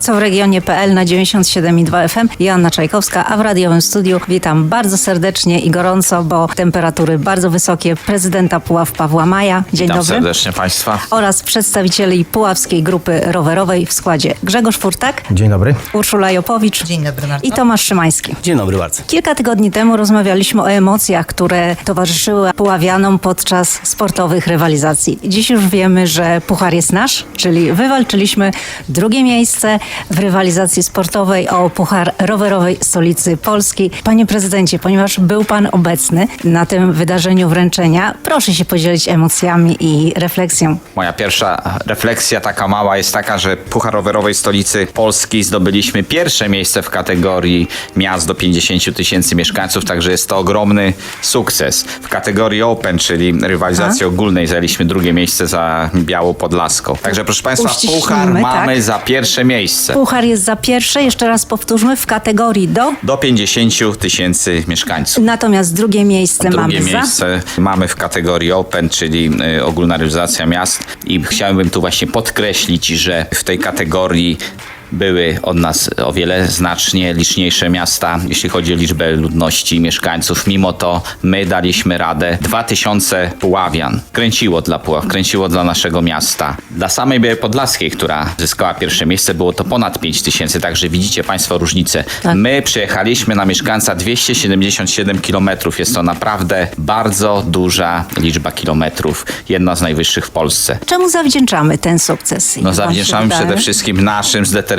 Co w regionie.pl na 97,2 FM. Joanna Czajkowska, a w radiowym studiu witam bardzo serdecznie i gorąco, bo temperatury bardzo wysokie prezydenta Puław Pawła Maja. Dzień Witam dobry. serdecznie Państwa. Oraz przedstawicieli Puławskiej Grupy Rowerowej w składzie Grzegorz Furtak, Dzień dobry. Urszula Jopowicz Dzień dobry Marto. i Tomasz Szymański. Dzień dobry bardzo. Kilka tygodni temu rozmawialiśmy o emocjach, które towarzyszyły Puławianom podczas sportowych rywalizacji. Dziś już wiemy, że puchar jest nasz, czyli wywalczyliśmy drugie miejsce w rywalizacji sportowej o puchar rowerowej stolicy Polski. Panie prezydencie, ponieważ był pan obecny na tym wydarzeniu wręczenia, proszę się podzielić emocjami i refleksją. Moja pierwsza refleksja taka mała jest taka, że Puchar Rowerowej Stolicy Polski zdobyliśmy pierwsze miejsce w kategorii miast do 50 tysięcy mieszkańców, także jest to ogromny sukces. W kategorii Open, czyli rywalizacji ogólnej, zajęliśmy drugie miejsce za Białą Podlaską. Także proszę Państwa, Puchar mamy tak. za pierwsze miejsce. Puchar jest za pierwsze, jeszcze raz powtórzmy, w kategorii do, Do 50 tysięcy mieszkańców. natomiast drugie miejsce Drugie mamy za. miejsce mamy w kategorii Open, czyli y, ogólna rywalizacja miast i chciałbym tu właśnie podkreślić, że w tej kategorii były od nas o wiele znacznie liczniejsze miasta, jeśli chodzi o liczbę ludności, mieszkańców. Mimo to my daliśmy radę. 2000 Puławian kręciło dla Puław, kręciło dla naszego miasta. Dla samej Białej Podlaskiej, która zyskała pierwsze miejsce, było to ponad 5000, także widzicie Państwo różnicę. Tak. My przyjechaliśmy na mieszkańca 277 km. Jest to naprawdę bardzo duża liczba kilometrów. Jedna z najwyższych w Polsce. Czemu zawdzięczamy ten sukces? No zawdzięczamy przede wszystkim naszym zdeterminowanym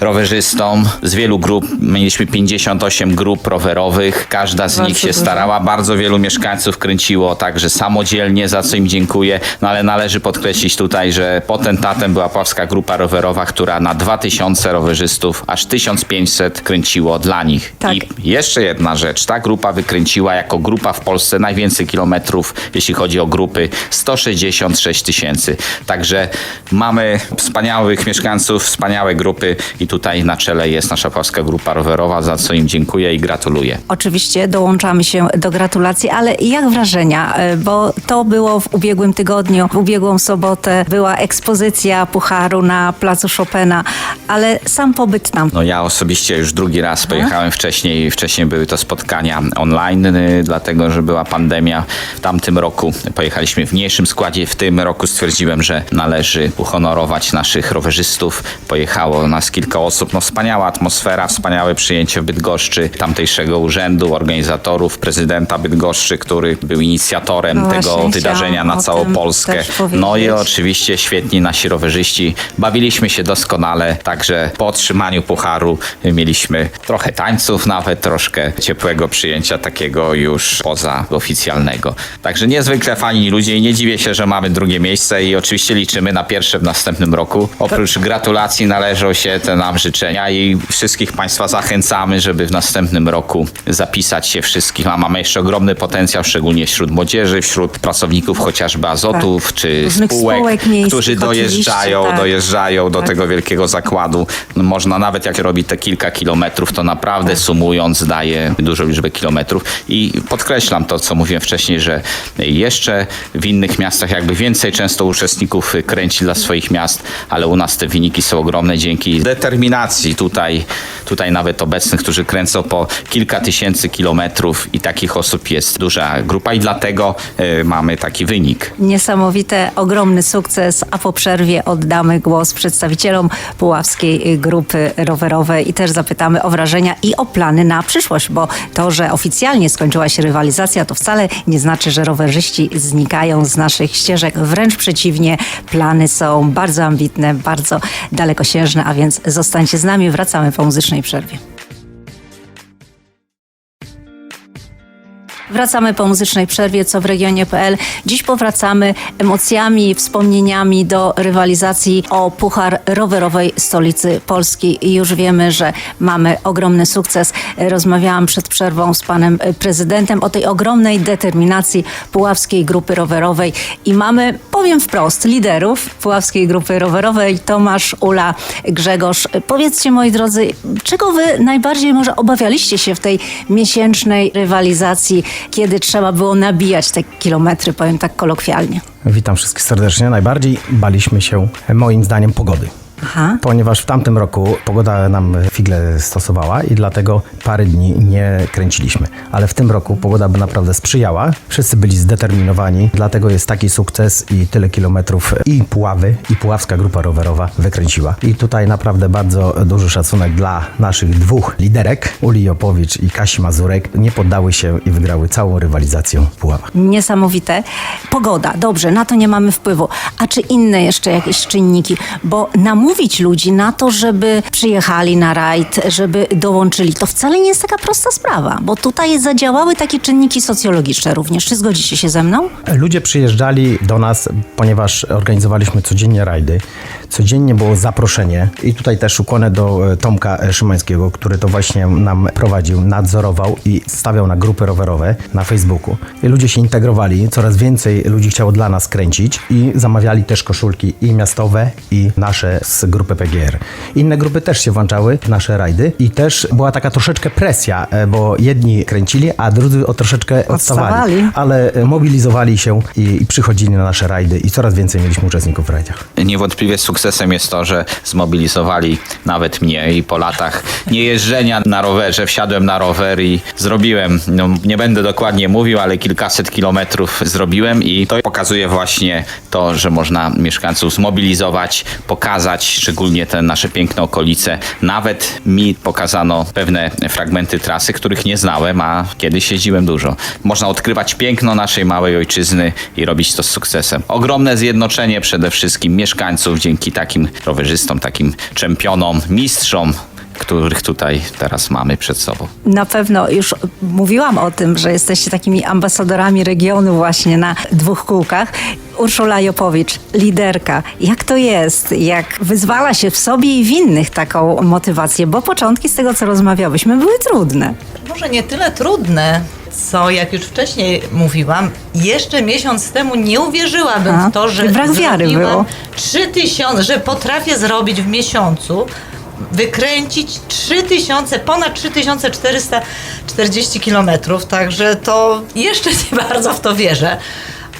rowerzystom. Z wielu grup, mieliśmy 58 grup rowerowych. Każda z Bardzo nich się dużo. starała. Bardzo wielu mieszkańców kręciło także samodzielnie, za co im dziękuję. No ale należy podkreślić tutaj, że potentatem była Pławska Grupa Rowerowa, która na 2000 rowerzystów aż 1500 kręciło dla nich. Tak. I jeszcze jedna rzecz. Ta grupa wykręciła jako grupa w Polsce najwięcej kilometrów, jeśli chodzi o grupy, 166 tysięcy. Także mamy wspaniałych mieszkańców, wspaniałe grupy i tutaj na czele jest nasza polska grupa rowerowa, za co im dziękuję i gratuluję. Oczywiście dołączamy się do gratulacji, ale jak wrażenia? E, Bo to było w ubiegłym tygodniu, w ubiegłą sobotę była ekspozycja Pucharu na placu Chopina, ale sam pobyt tam. No ja osobiście już drugi raz pojechałem wcześniej. Wcześniej były to spotkania online, y, dlatego że była pandemia. W tamtym roku pojechaliśmy w mniejszym składzie. W tym roku stwierdziłem, że należy uhonorować naszych rowerzystów. Pojechało nas kilka osób. No wspaniała atmosfera, wspaniałe przyjęcie w Bydgoszczy tamtejszego urzędu, organizatorów, prezydenta Bydgoszczy, który był inicjatorem No tego wydarzenia na całą Polskę. No i oczywiście świetni nasi rowerzyści. Bawiliśmy się doskonale, także po otrzymaniu pucharu mieliśmy trochę tańców, nawet troszkę ciepłego przyjęcia takiego już poza oficjalnego. Także niezwykle fajni ludzie i nie dziwię się, że mamy drugie miejsce i oczywiście liczymy na pierwsze w następnym roku. Oprócz gratulacji należą się te nam życzenia i wszystkich Państwa zachęcamy, żeby w następnym roku zapisać się wszystkich. A mamy jeszcze ogromny potencjał, szczególnie wśród młodzieży, wśród pracowników chociażby azotów czy Tak. Różnych spółek, spółek miejskich którzy dojeżdżają, tak. dojeżdżają do tego wielkiego zakładu. No, Można nawet jak robi te kilka kilometrów, to naprawdę Tak. sumując daje dużą liczbę kilometrów. I podkreślam to, co mówiłem wcześniej, że jeszcze w innych miastach jakby więcej często uczestników kręci dla swoich miast, ale u nas te wyniki są ogromne dzięki determinacji tutaj, tutaj nawet obecnych, którzy kręcą po kilka tysięcy kilometrów i takich osób jest duża grupa i dlatego y, mamy taki wynik. Niesamowite, ogromny sukces, a po przerwie oddamy głos przedstawicielom Puławskiej Grupy Rowerowej i też zapytamy o wrażenia i o plany na przyszłość, bo to, że oficjalnie skończyła się rywalizacja, to wcale nie znaczy, że rowerzyści znikają z naszych ścieżek. Wręcz przeciwnie, plany są bardzo ambitne, bardzo dalekosiężne, a więc zostańcie z nami, wracamy po muzycznej przerwie. Wracamy po muzycznej przerwie, co w regionie.pl. Dziś powracamy emocjami, wspomnieniami do rywalizacji o Puchar Rowerowej Stolicy Polski. I już wiemy, że mamy ogromny sukces. Rozmawiałam przed przerwą z panem prezydentem o tej ogromnej determinacji Puławskiej Grupy Rowerowej. I mamy, powiem wprost, liderów Puławskiej Grupy Rowerowej, Tomasz, Ula, Grzegorz. Powiedzcie, moi drodzy, czego wy najbardziej może obawialiście się w tej miesięcznej rywalizacji, kiedy trzeba było nabijać te kilometry, powiem tak kolokwialnie? Witam wszystkich serdecznie. Najbardziej baliśmy się, moim zdaniem, pogody. Aha. ponieważ w tamtym roku pogoda nam figle stosowała i dlatego parę dni nie kręciliśmy. Ale w tym roku pogoda by naprawdę sprzyjała. Wszyscy byli zdeterminowani, dlatego jest taki sukces i tyle kilometrów i Puławy, i Puławska Grupa Rowerowa wykręciła. I tutaj naprawdę bardzo duży szacunek dla naszych dwóch liderek, Uli Jopowicz i Kasi Mazurek. Nie poddały się i wygrały całą rywalizację w Puławach. Niesamowite. Pogoda, dobrze, na to nie mamy wpływu. A czy inne jeszcze jakieś czynniki? Bo namówić ludzi na to, żeby przyjechali na rajd, żeby dołączyli, to wcale nie jest taka prosta sprawa, bo tutaj zadziałały takie czynniki socjologiczne również. Czy zgodzicie się ze mną? Ludzie przyjeżdżali do nas, ponieważ organizowaliśmy codziennie rajdy. Codziennie było zaproszenie i tutaj też ukłonę do e, Tomka e, Szymańskiego, który to właśnie nam prowadził, nadzorował i stawiał na grupy rowerowe na Facebooku. I ludzie się integrowali, coraz więcej ludzi chciało dla nas kręcić i zamawiali też koszulki i miastowe i nasze z grupy PGR. Inne grupy też się włączały w nasze rajdy i też była taka troszeczkę presja, e, bo jedni kręcili, a drudzy o troszeczkę odstawali. Odstawali. Ale mobilizowali się i, i przychodzili na nasze rajdy i coraz więcej mieliśmy uczestników w rajdach. Niewątpliwie sukcesem jest to, że zmobilizowali nawet mnie i po latach niejeżdżenia na rowerze wsiadłem na rower i zrobiłem, no nie będę dokładnie mówił, ale kilkaset kilometrów zrobiłem i to pokazuje właśnie to, że można mieszkańców zmobilizować, pokazać szczególnie te nasze piękne okolice. Nawet mi pokazano pewne fragmenty trasy, których nie znałem, a kiedyś jeździłem dużo. Można odkrywać piękno naszej małej ojczyzny i robić to z sukcesem. Ogromne zjednoczenie przede wszystkim mieszkańców dzięki takim rowerzystom, takim czempionom, mistrzom, których tutaj teraz mamy przed sobą. Na pewno już mówiłam o tym, że jesteście takimi ambasadorami regionu właśnie na dwóch kółkach. Urszula Jopowicz, liderka. Jak to jest? Jak wyzwala się w sobie i w innych taką motywację? Bo początki z tego, co rozmawiałyśmy, były trudne. Może nie tyle trudne, co jak już wcześniej mówiłam, jeszcze miesiąc temu nie uwierzyłabym A, w to, że brak wiary było. 3000, że potrafię zrobić w miesiącu wykręcić 3000, ponad 3440 kilometrów, także to jeszcze nie bardzo w to wierzę.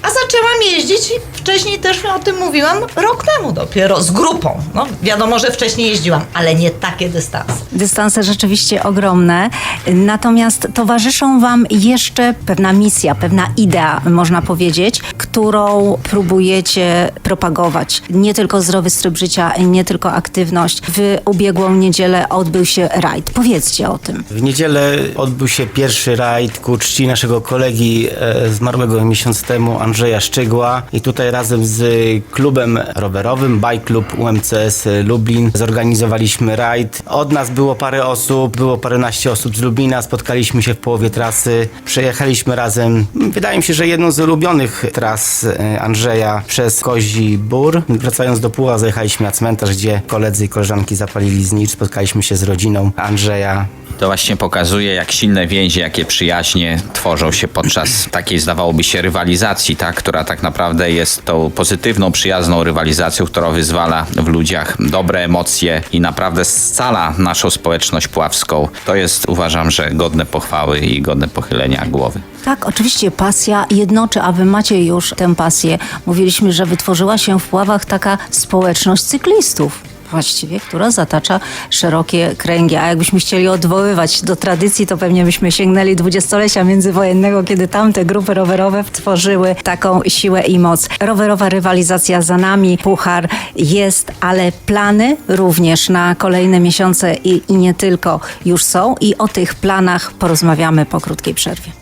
A zaczęłam jeździć, wcześniej też o tym mówiłam, rok temu dopiero, z grupą. No, wiadomo, że wcześniej jeździłam, ale nie takie dystanse. Dystanse rzeczywiście ogromne, natomiast towarzyszą Wam jeszcze pewna misja, pewna idea, można powiedzieć, którą próbujecie propagować. Nie tylko zdrowy tryb życia, nie tylko aktywność. W ubiegłą niedzielę odbył się rajd. Powiedzcie o tym. W niedzielę odbył się pierwszy rajd ku czci naszego kolegi e, zmarłego miesiąc temu, Andrzeja Szczygła. I tutaj razem z klubem rowerowym Bike Club UMCS Lublin zorganizowaliśmy rajd. Od nas było parę osób, było paręnaście osób z Lublina, spotkaliśmy się w połowie trasy, przejechaliśmy razem, wydaje mi się, że jedną z ulubionych tras e, Andrzeja przez Kozi Bór. Wracając do Puła zajechaliśmy na cmentarz, gdzie koledzy i koleżanki zapalili znicz, spotkaliśmy się z rodziną Andrzeja. To właśnie pokazuje, jak silne więzi, jakie przyjaźnie tworzą się podczas takiej, zdawałoby się, rywalizacji, która tak naprawdę jest tą pozytywną, przyjazną rywalizacją, która wyzwala w ludziach dobre emocje i naprawdę scala naszą społeczność puławską. To jest, uważam, że godne pochwały i godne pochylenia głowy. Tak, oczywiście pasja jednoczy, a wy macie już tę pasję. Mówiliśmy, że wytworzyła się w Pławach taka społeczność cyklistów. Właściwie, która zatacza szerokie kręgi. A jakbyśmy chcieli odwoływać do tradycji, to pewnie byśmy sięgnęli dwudziestolecia międzywojennego, kiedy tamte grupy rowerowe tworzyły taką siłę i moc. Rowerowa rywalizacja za nami, puchar jest, ale plany również na kolejne miesiące i, i nie tylko już są. I o tych planach porozmawiamy po krótkiej przerwie.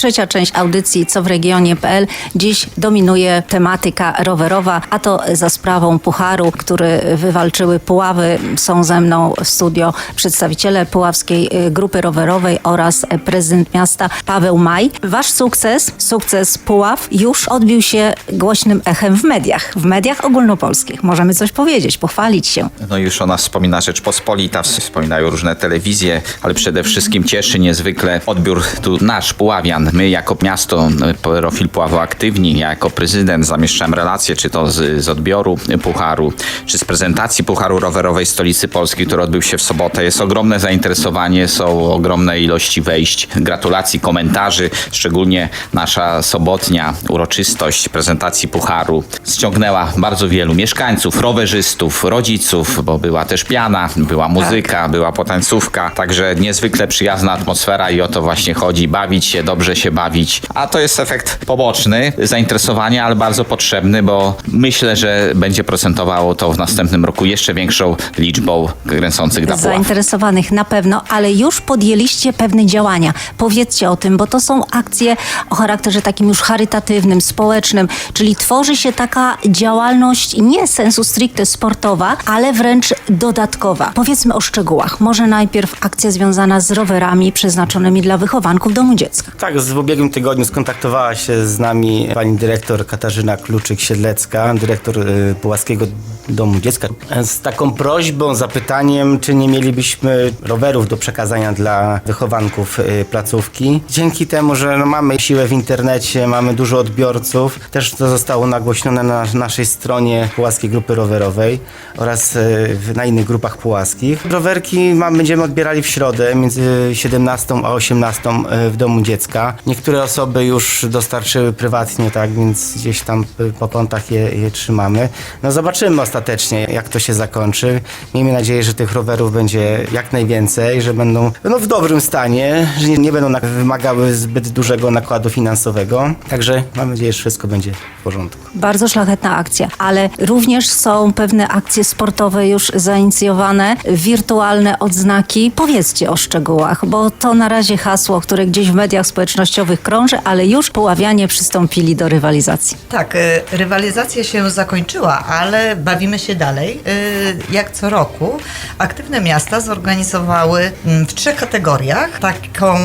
Trzecia część audycji Co w regionie.pl. Dziś dominuje tematyka rowerowa, a to za sprawą Pucharu, który wywalczyły Puławy. Są ze mną w studio przedstawiciele Puławskiej y, Grupy Rowerowej oraz prezydent miasta Paweł Maj. Wasz sukces, sukces Puław już odbił się głośnym echem w mediach, w mediach ogólnopolskich. Możemy coś powiedzieć, pochwalić się. No już o nas wspomina Rzeczpospolita, wspominają różne telewizje, ale przede wszystkim cieszy niezwykle odbiór tu nasz, Puławian, My jako miasto e, Profil Puławu aktywni, ja jako prezydent zamieszczałem relacje, czy to z, z odbioru Pucharu, czy z prezentacji Pucharu Rowerowej Stolicy Polski, który odbył się w sobotę. Jest ogromne zainteresowanie, są ogromne ilości wejść, gratulacji, komentarzy. Szczególnie nasza sobotnia uroczystość prezentacji Pucharu ściągnęła bardzo wielu mieszkańców, rowerzystów, rodziców, bo była też piana, była muzyka, była potańcówka, także niezwykle przyjazna atmosfera i o to właśnie chodzi, bawić się, dobrze się bawić. A to jest efekt poboczny zainteresowania, ale bardzo potrzebny, bo myślę, że będzie procentowało to w następnym roku jeszcze większą liczbą kręcących na Puław. zainteresowanych na pewno, ale już podjęliście pewne działania. Powiedzcie o tym, bo to są akcje o charakterze takim już charytatywnym, społecznym, czyli tworzy się taka działalność nie sensu stricte sportowa, ale wręcz dodatkowa. Powiedzmy o szczegółach. Może najpierw akcja związana z rowerami przeznaczonymi dla wychowanków domu dziecka. Tak, w ubiegłym tygodniu skontaktowała się z nami pani dyrektor Katarzyna Kluczyk-Siedlecka, dyrektor y, Pułaskiego Domu Dziecka, z taką prośbą, zapytaniem, czy nie mielibyśmy rowerów do przekazania dla wychowanków y, placówki. Dzięki temu, że no, mamy siłę w internecie, mamy dużo odbiorców, też to zostało nagłośnione na naszej stronie Pułaskiej Grupy Rowerowej oraz y, na innych grupach pułaskich. Rowerki będziemy odbierali w środę między 17 a 18 w domu dziecka. Niektóre osoby już dostarczyły prywatnie, tak, więc gdzieś tam po kątach je, je trzymamy. No zobaczymy ostatecznie, jak to się zakończy. Miejmy nadzieję, że tych rowerów będzie jak najwięcej, że będą no, w dobrym stanie, że nie, nie będą wymagały zbyt dużego nakładu finansowego. Także mam nadzieję, że wszystko będzie w porządku. Bardzo szlachetna akcja, ale również są pewne akcje sportowe już zainicjowane, wirtualne odznaki. Powiedzcie o szczegółach, bo to na razie hasło, które gdzieś w mediach społecznościowych krąży, ale już poławianie przystąpili do rywalizacji. Tak, y, rywalizacja się zakończyła, ale bawimy się dalej. Y, Jak co roku aktywne miasta zorganizowały mm, w trzech kategoriach taką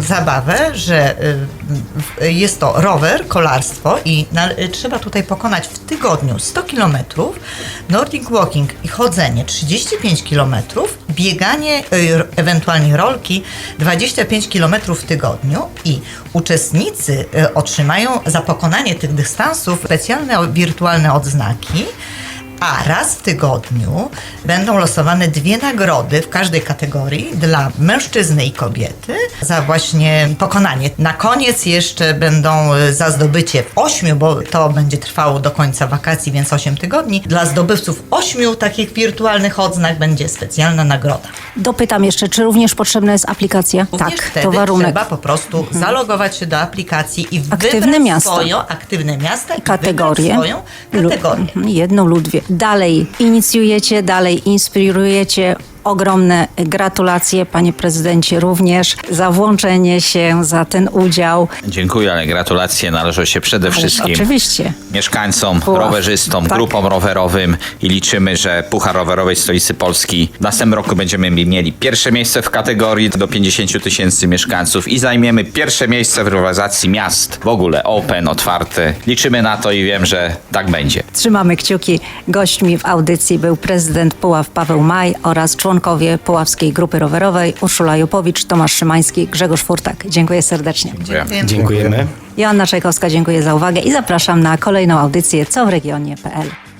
zabawę, że y, jest to rower, kolarstwo i na, y, trzeba tutaj pokonać w tygodniu 100 km, Nordic Walking i chodzenie 35 km, bieganie, y, ewentualnie rolki 25 km w tygodniu i uczestnicy y, otrzymają za pokonanie tych dystansów specjalne wirtualne odznaki. A raz w tygodniu będą losowane dwie nagrody w każdej kategorii dla mężczyzny i kobiety za właśnie pokonanie. Na koniec jeszcze będą y, za zdobycie ośmiu, bo to będzie trwało do końca wakacji, więc 8 tygodni. Dla zdobywców ośmiu takich wirtualnych odznak będzie specjalna nagroda. Dopytam jeszcze, czy również potrzebna jest aplikacja? Również tak, wtedy to warunek. trzeba po prostu zalogować się do aplikacji i Aktywne miasta. swoją aktywne miasta i kategorię. swoją kategorię. Mhm, Jedną lub dwie. Dalej inicjujecie, dalej inspirujecie. Ogromne gratulacje, panie prezydencie, również za włączenie się, za ten udział. Dziękuję, ale gratulacje należą się przede Ależ wszystkim oczywiście. mieszkańcom, Puław. rowerzystom, Tak. grupom rowerowym i liczymy, że Puchar Rowerowej Stolicy Polski w następnym roku będziemy mieli pierwsze miejsce w kategorii do 50 tysięcy mieszkańców i zajmiemy pierwsze miejsce w rywalizacji miast. W ogóle open, otwarte. Liczymy na to i wiem, że tak będzie. Trzymamy kciuki. Gośćmi w audycji był prezydent Puław Paweł Maj oraz członkowie Puławskiej Grupy Rowerowej Urszula Jupowicz, Tomasz Szymański, Grzegorz Furtak. Dziękuję serdecznie. Dziękuję. Dziękujemy. Joanna Czajkowska, dziękuję za uwagę i zapraszam na kolejną audycję Co w regionie.pl.